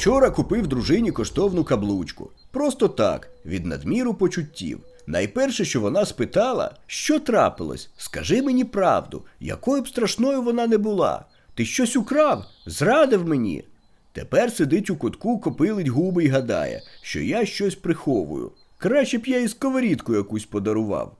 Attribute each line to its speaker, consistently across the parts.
Speaker 1: Вчора купив дружині коштовну каблучку. Просто так, від надміру почуттів. Найперше, що вона спитала, що трапилось, скажи мені правду, якою б страшною вона не була. Ти щось украв, зрадив мені. Тепер сидить у кутку, копилить губи й гадає, що я щось приховую. Краще б я і сковорідку якусь подарував.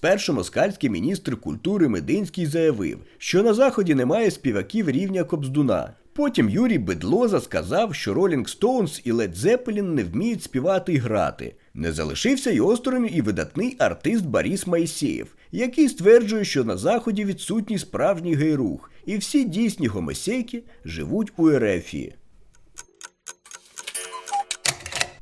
Speaker 1: Спершу москальський міністр культури Мединський заявив, що на заході немає співаків рівня Кобздуна. Потім Юрій Бедлоза сказав, що Ролінг Стоунс і Лед Зеппелін не вміють співати й грати. Не залишився й осторонь і видатний артист Борис Майсєєв, який стверджує, що на заході відсутній справжній гейрух, і всі дійсні гомосейки живуть у Ерефії.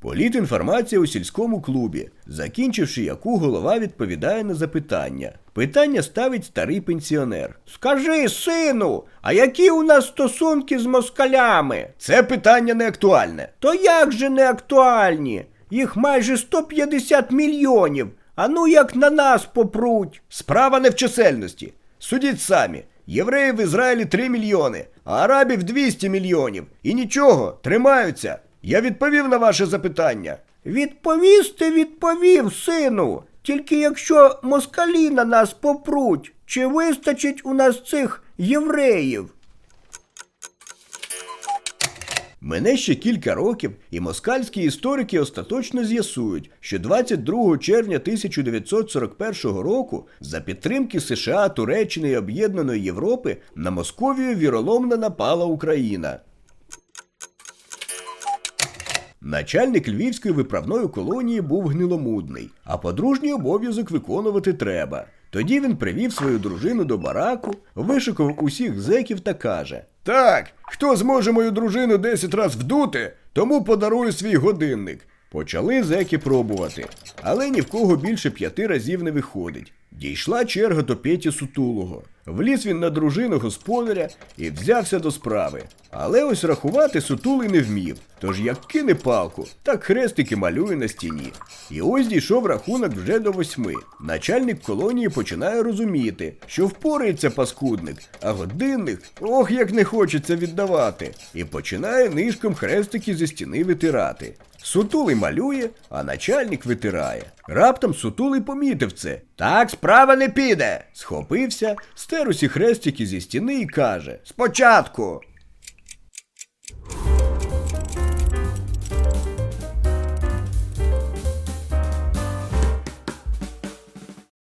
Speaker 1: Політінформація у сільському клубі, закінчивши яку голова відповідає на запитання. Питання ставить старий пенсіонер. Скажи, сину, а які у нас стосунки з москалями? Це питання не актуальне. То як же не актуальні? Їх майже 150 мільйонів. А ну як на нас попруть. Справа не в чисельності. Судіть самі. Євреїв в Ізраїлі 3 мільйони, а арабів 200 мільйонів. І нічого, тримаються. Я відповів на ваше запитання. Відповісти відповів, сину. Тільки якщо москалі на нас попруть, чи вистачить у нас цих євреїв? Мене ще кілька років, і москальські історики остаточно з'ясують, що 22 червня 1941 року за підтримки США, Туреччини і Об'єднаної Європи на Московію віроломно напала Україна. Начальник львівської виправної колонії був гниломудний, а подружній обов'язок виконувати треба. Тоді він привів свою дружину до бараку, вишукав усіх зеків та каже: Так, хто зможе мою дружину 10 раз вдути, тому подарую свій годинник. Почали зеки пробувати, але ні в кого більше п'яти разів не виходить. Дійшла черга до Петі Сутулого. Вліз він на дружину господаря і взявся до справи. Але ось рахувати сутулий не вмів. Тож як кине палку, так хрестики малює на стіні. І ось дійшов рахунок вже до восьми. Начальник колонії починає розуміти, що впорається паскудник, а годинник ох як не хочеться віддавати. І починає нишком хрестики зі стіни витирати. Сутулий малює, а начальник витирає. Раптом сутулий помітив це. Так справа не піде. Схопився, стер усі хрестики зі стіни і каже: Спочатку.